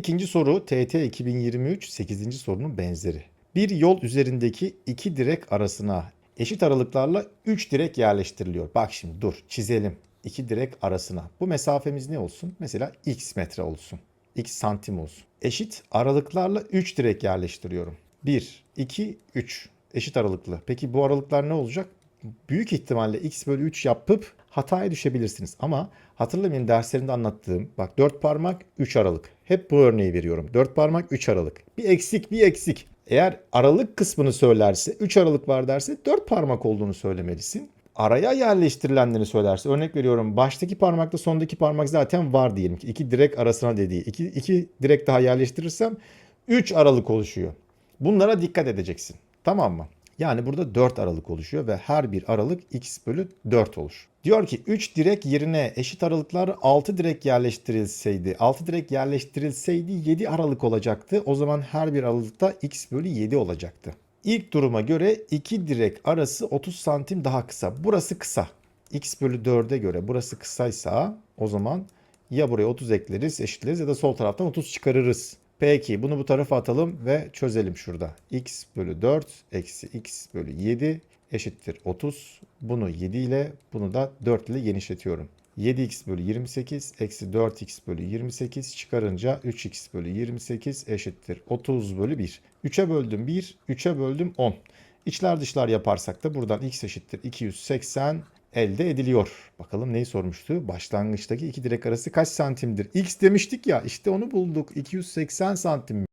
İkinci soru TT 2023 8. sorunun benzeri. Bir yol üzerindeki iki direk arasına eşit aralıklarla 3 direk yerleştiriliyor. Bak şimdi dur çizelim. İki direk arasına. Bu mesafemiz ne olsun? Mesela x metre olsun. x santim olsun. Eşit aralıklarla 3 direk yerleştiriyorum. 1, 2, 3. Eşit aralıklı. Peki bu aralıklar ne olacak? Büyük ihtimalle x bölü 3 yapıp hataya düşebilirsiniz. Ama hatırlamayın derslerinde anlattığım bak 4 parmak 3 aralık. Hep bu örneği veriyorum. 4 parmak 3 aralık. Bir eksik bir eksik. Eğer aralık kısmını söylerse 3 aralık var derse 4 parmak olduğunu söylemelisin. Araya yerleştirilenleri söylerse örnek veriyorum baştaki parmakla sondaki parmak zaten var diyelim ki iki direk arasına dediği iki, iki direk daha yerleştirirsem 3 aralık oluşuyor. Bunlara dikkat edeceksin. Tamam mı? Yani burada 4 aralık oluşuyor ve her bir aralık x bölü 4 olur. Diyor ki 3 direk yerine eşit aralıklar 6 direk yerleştirilseydi, 6 direk yerleştirilseydi 7 aralık olacaktı. O zaman her bir aralıkta x bölü 7 olacaktı. İlk duruma göre iki direk arası 30 santim daha kısa. Burası kısa. x bölü 4'e göre burası kısaysa o zaman ya buraya 30 ekleriz eşitleriz ya da sol taraftan 30 çıkarırız. Peki bunu bu tarafa atalım ve çözelim şurada. x bölü 4 eksi x bölü 7 eşittir 30. Bunu 7 ile bunu da 4 ile genişletiyorum. 7x bölü 28 eksi 4x bölü 28 çıkarınca 3x bölü 28 eşittir 30 bölü 1. 3'e böldüm 1, 3'e böldüm 10. İçler dışlar yaparsak da buradan x eşittir 280 elde ediliyor. Bakalım neyi sormuştu? Başlangıçtaki iki direk arası kaç santimdir? X demiştik ya işte onu bulduk. 280 santim.